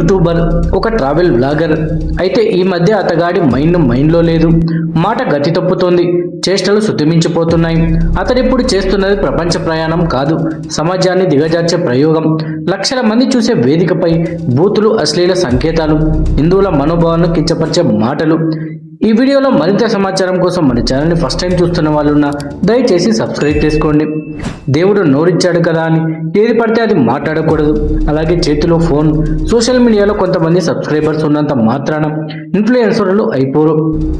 YouTuber ఒక travel blogger. అయితే ఈ మధ్య అతగాడి మైండ్ మైండ్లో లేదు. మాట గతి తప్పుతోంది. చేష్టలు శుతిమించిపోతున్నాయి అతడిప్పుడు చేస్తున్నది ప్రపంచ ప్రయాణం కాదు సమాజాన్ని దిగజార్చే ప్రయోగం. లక్షల మంది చూసే వేదికపై బూతులు అశ్లీల సంకేతాలు హిందువుల మనోభావాలను కించపరిచే మాటలు. ఈ వీడియోలో మరింత సమాచారం కోసం మన ఛానల్ని ఫస్ట్ టైం చూస్తున్న వాళ్ళున్న దయచేసి సబ్స్క్రైబ్ చేసుకోండి. దేవుడు నోరిచ్చాడు కదా అని ఏది పడితే అది మాట్లాడకూడదు. అలాగే చేతిలో ఫోన్ సోషల్ మీడియాలో కొంతమంది సబ్స్క్రైబర్స్ ఉన్నంత మాత్రాన ఇన్ఫ్లుయెన్సర్లు అయిపోరు.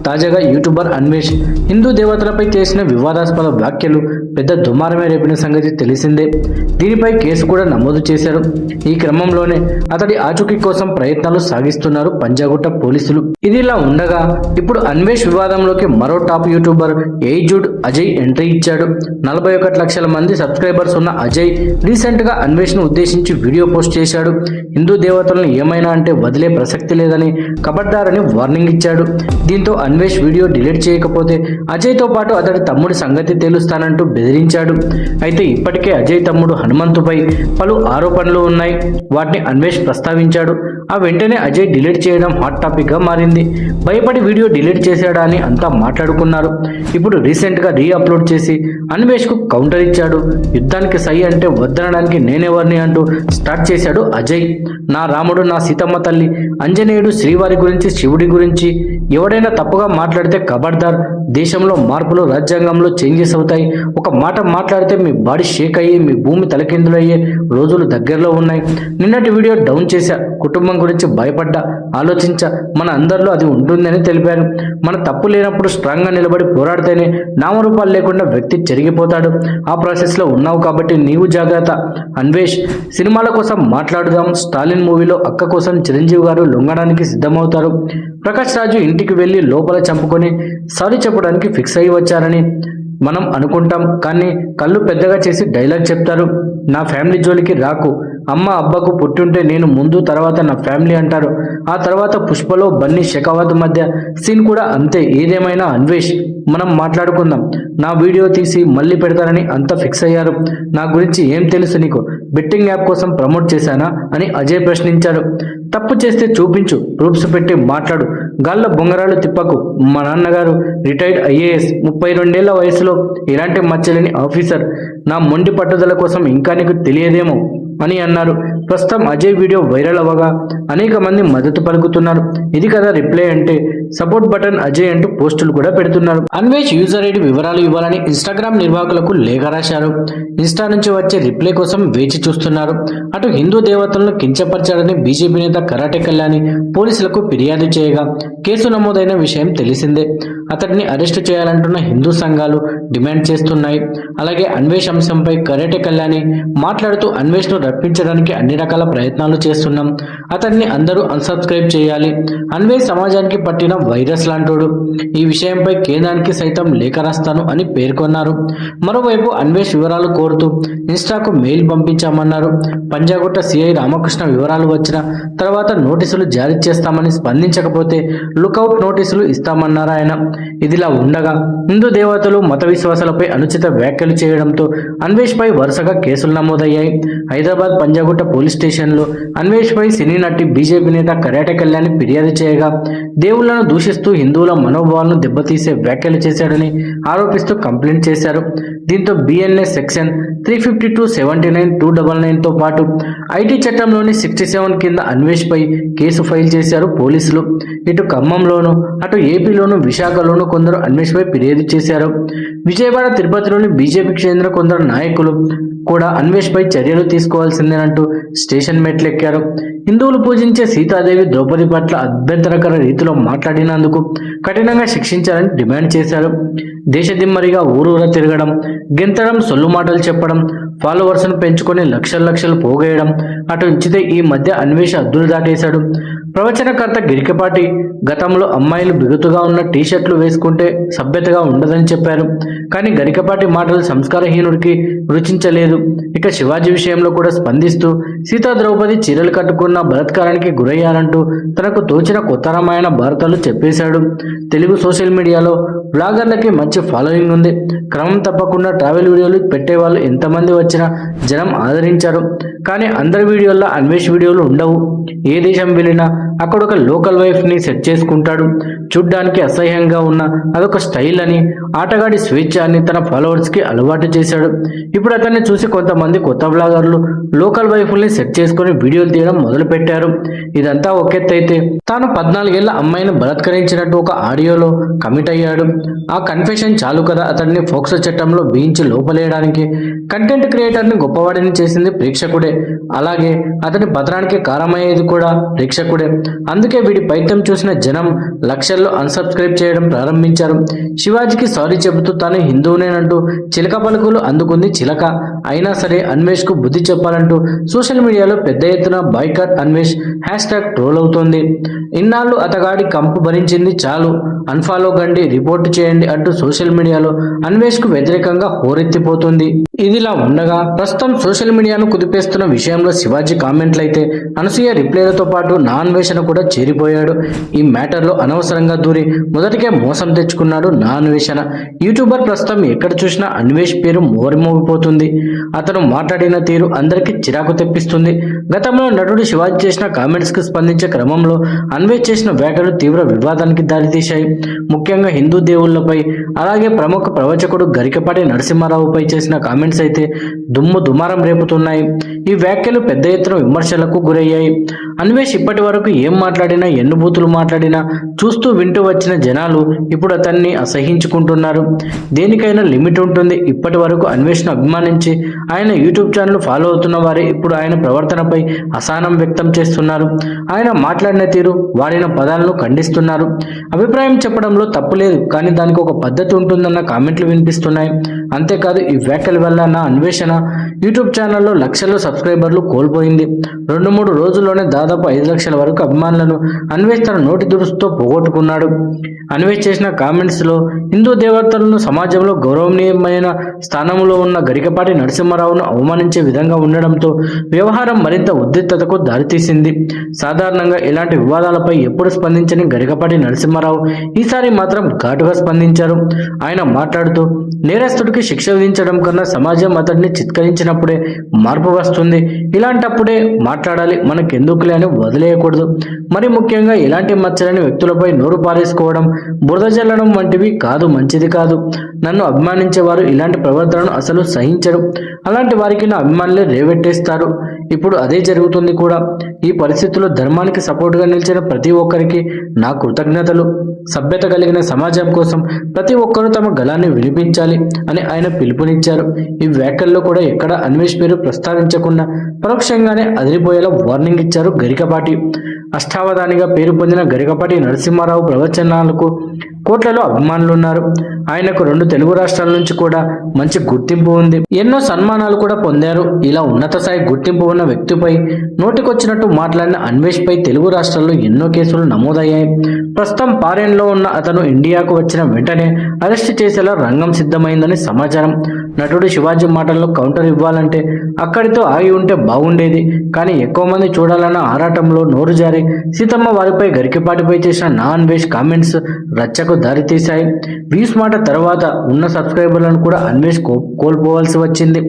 తాజాగా యూట్యూబర్ అన్వేష్ హిందూ దేవతలపై చేసిన వివాదాస్పద వ్యాఖ్యలు పెద్ద దుమారమే రేపిన సంగతి తెలిసిందే. దీనిపై కేసు కూడా నమోదు చేశారు. ఈ క్రమంలోనే అతడి ఆచూకీ కోసం ప్రయత్నాలు సాగిస్తున్నారు పంజాగుట్ట పోలీసులు. ఇదిలా ఉండగా ఇప్పుడు అన్వేష్ వివాదంలోకి మరో టాప్ యూట్యూబర్ ఏజుడ్ అజయ్ ఎంట్రీ ఇచ్చాడు. నలభై ఒకటి లక్షల మంది సబ్స్క్రైబర్స్ ఉన్న అజయ్ రీసెంట్గా అన్వేష్ను ఉద్దేశించి వీడియో పోస్ట్ చేశాడు. హిందూ దేవతలను ఏమైనా అంటే వదిలే ప్రసక్తి లేదని కబడ్దారని వార్నింగ్ ఇచ్చాడు. దీంతో అన్వేష్ వీడియో డిలీట్ చేయకపోతే అజయ్తో పాటు అతడి తమ్ముడి సంగతి తేలుస్తానంటూ బెదిరించాడు. అయితే ఇప్పటికే అజయ్ తమ్ముడు హనుమంతుపై పలు ఆరోపణలు ఉన్నాయి. వాటిని అన్వేష్ ప్రస్తావించాడు. ఆ వెంటనే అజయ్ డిలీట్ చేయడం హాట్ టాపిక్గా మారింది. భయపడి వీడియో డిలీట్ చేశాడా అని అంతా మాట్లాడుకున్నారు. ఇప్పుడు రీసెంట్గా రీ అప్లోడ్ చేసి అన్వేష్కు కౌంటర్ ఇచ్చాడు. యుద్ధానికి సై అంటే వద్దనడానికి నేనెవరిని అంటూ స్టార్ట్ చేశాడు అజయ్. నా రాముడు నా సీతమ్మ తల్లి అంజనేయుడు శ్రీవారి గురించి శివుడి గురించి ఎవడైనా తప్పుగా మాట్లాడితే కబడ్దార్ దేశంలో మార్పులు రాజ్యాంగంలో చేంజెస్ అవుతాయి. ఒక మాట మాట్లాడితే మీ బాడీ షేక్ అయ్యి మీ భూమి తలకిందులయ్యే రోజులు దగ్గరలో ఉన్నాయి. నిన్నటి వీడియో డౌన్ చేశా. కుటుంబం గురించి భయపడ్డా ఆలోచించా. మన అందరిలో అది ఉంటుందని తెలిపాను. మన తప్పు లేనప్పుడు స్ట్రాంగ్గా నిలబడి పోరాడితేనే నామరూపాలు లేకుండా వ్యక్తి చెరిగిపోతాడు. ఆ ప్రాసెస్లో ఉన్నావు కాబట్టి నీవు జాగ్రత్త. అన్వేష్ సినిమాల కోసం మాట్లాడుదాం. స్టాలిన్ మూవీలో అక్క కోసం చిరంజీవి గారు లొంగడానికి సిద్ధమవుతారు. ప్రకాష్ రాజు ఇంటికి వెళ్ళి లోపల చంపుకొని సారీ చెప్పడానికి ఫిక్స్ అయ్యి వచ్చారని మనం అనుకుంటాం. కానీ కళ్ళు పెద్దగా చేసి డైలాగ్ చెప్తారు. నా ఫ్యామిలీ జోలికి రాకు. అమ్మ అబ్బకు పుట్టుంటే నేను ముందు తర్వాత నా ఫ్యామిలీ అంటారు. ఆ తర్వాత పుష్పలో బన్నీ షెకావత్ మధ్య సీన్ కూడా అంతే. ఏదేమైనా అన్వేష్ మనం మాట్లాడుకుందాం. నా వీడియో తీసి మళ్ళీ పెడతారని అంత ఫిక్స్ అయ్యారు. నా గురించి ఏం తెలుసు నీకు? బెట్టింగ్ యాప్ కోసం ప్రమోట్ చేశానా? అని అజయ్ ప్రశ్నించాడు. తప్పు చేస్తే చూపించు ప్రూఫ్స్ పెట్టి మాట్లాడు. గాల్లో బొంగరాలు తిప్పకు. మా నాన్నగారు రిటైర్డ్ ఐఏఎస్ ముప్పై రెండేళ్ళ వయసులో ఎలాంటి మచ్చలేని ఆఫీసర్. నా మొండి పట్టుదల కోసం ఇంకా నీకు తెలియదేమో అని అన్నారు. ప్రస్తుతం అజయ్ వీడియో వైరల్ అవ్వగా అనేక మంది మద్దతు పలుకుతున్నారు. ఇది కదా రిప్లై అంటే సపోర్ట్ బటన్ అజయ్ అంటూ పోస్టులు కూడా పెడుతున్నారు. అన్వేష్ యూజర్ ఐడి వివరాలు ఇవ్వాలని ఇన్స్టాగ్రామ్ నిర్వాహకులకు లేఖ రాశారు. ఇన్స్టా నుంచి వచ్చే రిప్లై కోసం వేచి చూస్తున్నారు. అటు హిందూ దేవతలను కించపరిచాడని బీజేపీ నేత కరాటే కళ్యాణి పోలీసులకు ఫిర్యాదు చేయగా కేసు నమోదైన విషయం తెలిసిందే. అతడిని అరెస్టు చేయాలంటున్న హిందూ సంఘాలు డిమాండ్ చేస్తున్నాయి. అలాగే అన్వేష్ అంశంపై కరాటే కళ్యాణి మాట్లాడుతూ అన్వేష్ను రప్పించడానికి అన్ని రకాల ప్రయత్నాలు చేస్తున్నాం. అతన్ని అందరూ అన్సబ్స్క్రైబ్ చేయాలి. అన్వేష్ సమాజానికి పట్టిన వైరస్ లాంటోడు. ఈ విషయంపై కేంద్రానికి సైతం లేఖ రాస్తాను అని పేర్కొన్నారు. మరోవైపు అన్వేష్ వివరాలు కోరుతూ ఇన్స్టాకు మెయిల్ పంపించామన్నారు. పంజాగుట్ట సిఐ రామకృష్ణ వివరాలు వచ్చిన తర్వాత నోటీసులు జారీ చేస్తామని స్పందించకపోతే లుకౌట్ నోటీసులు ఇస్తామన్నారు ఆయన. ఇదిలా ఉండగా హిందూ దేవతలు మత విశ్వాసాలపై అనుచిత వ్యాఖ్యలు చేయడంతో అన్వేష్ పై వరుసగా కేసులు నమోదయ్యాయి. హైదరాబాద్ పంజాగుట్ట పోలీస్ స్టేషన్లో అన్వేష్ పై సినీ నటి బీజేపీ నేత కరాటే కళ్యాణి ఫిర్యాదు చేయగా దేవుళ్ళను దూషిస్తూ హిందువుల మనోభావాలను దెబ్బతీసే వ్యాఖ్యలు చేశాడని ఆరోపిస్తూ కంప్లైంట్ చేశారు. దీంతో BNA section three fifty two seventy nine two double నైన్తో పాటు ఐటీ చట్టంలోని సిక్స్టీ సెవెన్ కింద అన్వేష్ పై కేసు ఫైల్ చేశారు పోలీసులు. ఇటు ఖమ్మంలోను అటు ఏపీలోను విశాఖలోను కొందరు అన్వేష్పై ఫిర్యాదు చేశారు. విజయవాడ తిరుపతిలోని బీజేపీకి చెందిన కొందరు నాయకులు కూడా అన్వేష్ పై చర్యలు తీసుకోవాల్సిందేనంటూ స్టేషన్ మెట్లెక్కారు. హిందువులు పూజించే సీతాదేవి ద్రౌపది పట్ల అభ్యంతరకర రీతిలో మాట్లాడినందుకు కఠినంగా శిక్షించాలని డిమాండ్ చేశారు. దేశదిమ్మరిగా ఊరూర తిరగడం గెంతడం సొల్లు మాటలు చెప్పడం ఫాలోవర్స్ను పెంచుకొని లక్షల లక్షలు పోగేయడం అటు ఉంచితే ఈ మధ్య అన్వేష అద్దులు దాటేశాడు. ప్రవచనకర్త గిరికపాటి గతంలో అమ్మాయిలు బిగుతుగా ఉన్న టీషర్ట్లు వేసుకుంటే సభ్యతగా ఉండదని చెప్పారు. కానీ గరికపాటి మాటలు సంస్కారహీనుడికి రుచించలేదు. ఇక శివాజీ విషయంలో కూడా స్పందిస్తూ సీతా ద్రౌపది చీరలు కట్టుకున్న బలాత్కారానికి గురయ్యారంటూ తనకు తోచిన కొత్త రామాయణ భారతాలు చెప్పేశాడు. తెలుగు సోషల్ మీడియాలో బ్లాగర్లకి మంచి ఫాలోయింగ్ ఉంది. క్రమం తప్పకుండా ట్రావెల్ వీడియోలు పెట్టే వాళ్ళు ఎంతమంది వచ్చినా జనం ఆదరించారు. కానీ అందరి వీడియోల్లో అన్వేష్ వీడియోలు ఉండవు. ఏ దేశం వెళ్ళినా అక్కడ ఒక లోకల్ వైఫ్ని సెట్ చేసుకుంటాడు. చూడ్డానికి అసహ్యంగా ఉన్న అదొక స్టైల్ అని ఆటగాడి స్వేచ్ఛ అని తన ఫాలోవర్స్కి అలవాటు చేశాడు. ఇప్పుడు అతన్ని చూసి కొంతమంది కొత్త బ్లాగర్లు లోకల్ వైఫుల్ని సెట్ చేసుకుని వీడియోలు తీయడం మొదలుపెట్టారు. ఇదంతా ఒకెత్తైతే తాను పద్నాలుగేళ్ళ అమ్మాయిని బలాత్కరించినట్టు ఒక ఆడియోలో కమిట్ అయ్యాడు. ఆ కన్ఫెషన్ చాలు కదా అతన్ని ఫోక్సో చట్టంలో బీయించి లోపలేయడానికి. కంటెంట్ క్రియేటర్ని గొప్పవాడిని చేసింది ప్రేక్షకుడే. అలాగే అతని పతనానికి కారణమయ్యేది కూడా ప్రేక్షకుడే. అందుకే వీడి పైత్యం చూసిన జనం లక్షల్లో అన్సబ్స్క్రైబ్ చేయడం ప్రారంభించారు. శివాజీకి సారీ చెబుతూ తాను హిందువునేనంటూ చిలక పలుకులు అందుకుంది చిలక. అయినా సరే అన్వేష్కు బుద్ధి చెప్పాలంటూ సోషల్ మీడియాలో పెద్ద ఎత్తున boycott Anvesh hashtag troll అవుతోంది. ఇన్నాళ్ళు అతగాడి కంపు భరించింది చాలు. అన్ఫాలో గండి రిపోర్ట్ చేయండి అంటూ సోషల్ మీడియాలో అన్వేష్కు వ్యతిరేకంగా హోరెత్తిపోతుంది. ఇదిలా ఉండగా ప్రస్తుతం సోషల్ మీడియాను కుదిపేస్తున్న విషయంలో శివాజీ కామెంట్లు అయితే అనసూయ రిప్లైలతో పాటు నా అన్వేషణ కూడా చేరిపోయాడు. ఈ మ్యాటర్లో అనవసరంగా దూరి మొదటికే మోసం తెచ్చుకున్నాడు నా అన్వేషణ. యూట్యూబర్ ప్రస్తుతం ఎక్కడ చూసినా అన్వేష్ పేరు మోరమోగిపోతుంది. అతను మాట్లాడిన తీరు అందరికీ చిరాకు తెప్పిస్తుంది. గతంలో నటుడు శివాజీ చేసిన కామెంట్స్కి స్పందించే క్రమంలో అన్వేష్ చేసిన వ్యాఖ్యలు తీవ్ర వివాదానికి దారితీశాయి. ముఖ్యంగా హిందూ దేవుళ్ళపై అలాగే ప్రముఖ ప్రవచకుడు గరికపాటి నరసింహారావుపై చేసిన కామెంట్స్ అయితే దుమ్ము దుమారం రేపుతున్నాయి. ఈ వ్యాఖ్యలు పెద్ద ఎత్తున విమర్శలకు గురయ్యాయి. అన్వేష్ ఇప్పటి వరకు ఏం మాట్లాడినా ఎన్నిభూతులు మాట్లాడినా చూస్తూ వింటూ వచ్చిన జనాలు ఇప్పుడు అతన్ని అసహించుకుంటున్నారు. దేనికైనా లిమిట్ ఉంటుంది. ఇప్పటి వరకు అన్వేష్ను అభిమానించి ఆయన యూట్యూబ్ ఛానల్ ఫాలో అవుతున్న వారే ఇప్పుడు ఆయన ప్రవర్తనపై అసహనం వ్యక్తం చేస్తున్నారు. ఆయన మాట్లాడిన తీరు వాడిన పదాలను ఖండిస్తున్నారు. అభిప్రాయం చెప్పడంలో తప్పులేదు కానీ దానికి ఒక పద్ధతి ఉంటుందన్న కామెంట్లు వినిపిస్తున్నాయి. అంతేకాదు ఈ వ్యాఖ్యల వల్ల నా అన్వేషణ యూట్యూబ్ ఛానల్లో లక్షల్లో సబ్స్క్రైబర్లు కోల్పోయింది. రెండు మూడు రోజుల్లోనే దాదాపు ఐదు లక్షల వరకు అభిమానులను అన్వేష్ తన నోటి దురుసుతో పోగొట్టుకున్నాడు. అన్వేష్ చేసిన కామెంట్స్లో హిందూ దేవతలను సమాజంలో గౌరవనీయమైన స్థానంలో ఉన్న గరికపాటి నరసింహారావును అవమానించే విధంగా ఉండడంతో వ్యవహారం మరింత ఉద్రిక్తతకు దారితీసింది. సాధారణంగా ఇలాంటి వివాదాలపై ఎప్పుడు స్పందించని గరికపాటి నరసింహారావు ఈసారి మాత్రం ఘాటుగా స్పందించారు. ఆయన మాట్లాడుతూ నేరస్తుడికి శిక్ష విధించడం కన్నా సమాజం అతడిని చిత్కరించినప్పుడే మార్పు వస్తుంది. ఇలాంటప్పుడే మాట్లాడాలి మనకెందుకులే అని వదిలేయకూడదు. మరి ముఖ్యంగా ఇలాంటి మచ్చలేని వ్యక్తులపై నోరు పారేసుకోవడం బురద జల్లడం వంటివి కాదు మంచిది కాదు. నన్ను అభిమానించేవారు ఇలాంటి ప్రవర్తనను అసలు సహించరు. అలాంటి వారికి నా అభిమానులే రేవెట్టేస్తారు. ఇప్పుడు అదే జరుగుతుంది కూడా. ఈ పరిస్థితుల్లో ధర్మానికి సపోర్టుగా నిలిచిన ప్రతి ఒక్కరికి నా కృతజ్ఞతలు. సభ్యత కలిగిన సమాజం కోసం ప్రతి ఒక్కరూ తమ గళాన్ని వినిపించాలి అని ఆయన పిలుపునిచ్చారు. ఈ వ్యాఖ్యల్లో కూడా ఎక్కడ అన్వేష్ పేరు ప్రస్తావించకుండా పరోక్షంగానే అదిరిపోయేలా వార్నింగ్ ఇచ్చారు గరికపాటి. అష్టావధానిగా పేరు పొందిన గరికపాటి నరసింహారావు ప్రవచనాలకు కోట్లలో అభిమానులు ఉన్నారు ఆయనకు రెండు తెలుగు రాష్ట్రాల నుంచి కూడా మంచి గుర్తింపు ఉంది. ఎన్నో సన్మానాలు కూడా పొందారు. ఇలా ఉన్నత స్థాయి గుర్తింపు ఉన్న వ్యక్తిపై నోటికొచ్చినట్టు మాట్లాడిన అన్వేష్ పై తెలుగు రాష్ట్రాల్లో ఎన్నో కేసులు నమోదయ్యాయి. ప్రస్తుతం పారెన్లో ఉన్న అతను ఇండియాకు వచ్చిన వెంటనే అరెస్ట్ చేసేలా రంగం సిద్ధమైందని సమాచారం. నటుడు శివాజీ మాటల్లో కౌంటర్ ఇవ్వాలంటే అక్కడితో ఆగి ఉంటే బాగుండేది. కానీ ఎక్కువ మంది చూడాలన్న ఆరాటంలో నోరు జారి సీతమ్మ వారిపై గరికిపాటిపై చేసిన నా అన్వేష్ కామెంట్స్ రచ్చకు దారితీశాయి వ్యూస్ మాట తర్వాత ఉన్న సబ్స్క్రైబర్లను కూడా అన్వేష్ కో కోల్పోవాల్సి వచ్చింది.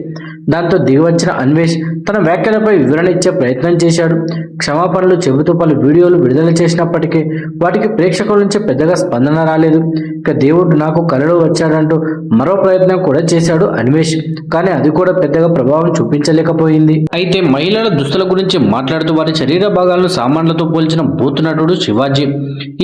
దాంతో దిగివచ్చిన అన్వేష్ తన వ్యాఖ్యలపై వివరణ ఇచ్చే ప్రయత్నం చేశాడు. క్షమాపణలు చెబుతూ పలు వీడియోలు విడుదల చేసినప్పటికీ వాటికి ప్రేక్షకుల నుంచి పెద్దగా స్పందన రాలేదు. ఇక దేవుడు నాకు కలలో వచ్చాడంటూ మరో ప్రయత్నం కూడా చేశాడు అన్వేష్. కానీ అది కూడా పెద్దగా ప్రభావం చూపించలేకపోయింది. అయితే మహిళల దుస్తుల గురించి మాట్లాడుతూ వారి శరీర భాగాలను సామాన్లతో పోల్చిన బూత్ నటుడు శివాజీ.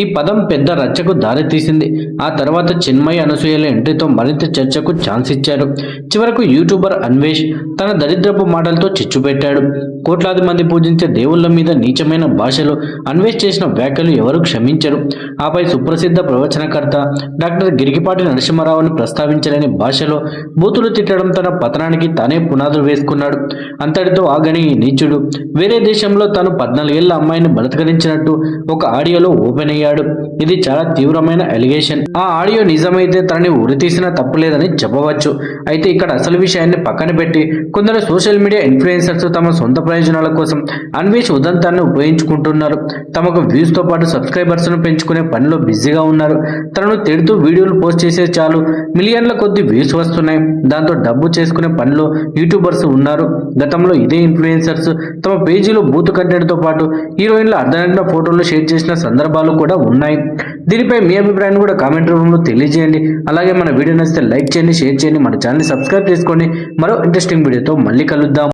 ఈ పదం పెద్ద రచ్చకు దారితీసింది. ఆ తర్వాత చిన్మయి అనసూయల ఎంట్రీతో మరింత చర్చకు ఛాన్స్ ఇచ్చారు చివరకు యూట్యూబర్ అన్వేష్ తన దరిద్రపు మాటలతో చిచ్చు పెట్టాడు. కోట్లాది మంది పూజించే దేవుళ్ళ మీద నీచమైన భాషలో అన్వేష్ చేసిన వ్యాఖ్యలు ఎవరు క్షమించరు. ఆపై సుప్రసిద్ధ ప్రవచనకర్త డాక్టర్ గిరిగిపాటి నరసింహారావును ప్రస్తావించలేని భాషలో బూతులు తిట్టడం తన పతనానికి తానే పునాదులు వేసుకున్నాడు. అంతటితో ఆగని ఈ నీచుడు వేరే దేశంలో తాను పద్నాలుగేళ్ళ అమ్మాయిని బలత్కరించినట్టు ఒక ఆడియోలో ఓపెన్ అయ్యాడు. ఇది చాలా తీవ్రమైన ఎలిగేషన్ ఆ ఆడియో నిజమైతే తనని ఉరితీసినా తప్పులేదని చెప్పవచ్చు. అయితే ఇక్కడ అసలు విషయాన్ని పక్కన పెట్టి కొందరు సోషల్ మీడియా ఇన్ఫ్లుయెన్సర్స్ తమ సొంత ప్రయోజనాల కోసం అన్వేష్ ఉదంతాన్ని ఉపయోగించుకుంటున్నారు. తమకు వ్యూస్తో పాటు సబ్స్క్రైబర్స్ను పెంచుకునే పనిలో బిజీగా ఉన్నారు. తనను పెడుతూ వీడియోలు పోస్ట్ చేసే చాలు. మిలియన్ల కొద్ది వ్యూస్ వస్తున్నాయి. దాంతో డబ్బు చేసుకునే పనిలో యూట్యూబర్స్ ఉన్నారు. గతంలో ఇదే ఇన్ఫ్లుయెన్సర్స్ తమ పేజీలో బూత్ కంటెంట్తో పాటు హీరోయిన్ల అర్ధనగ్న ఫోటోలు షేర్ చేసిన సందర్భాలు కూడా ఉన్నాయి. దీనిపై మీ అభిప్రాయాన్ని కూడా కామెంట్ రూపంలో తెలియజేయండి. అలాగే మన వీడియో నచ్చితే లైక్ చేయండి షేర్ చేయండి. మన ఛానల్ సబ్స్క్రైబ్ చేసుకోండి మరో ఇంట్రెస్టింగ్ వీడియోతో మళ్ళీ కలుద్దాం.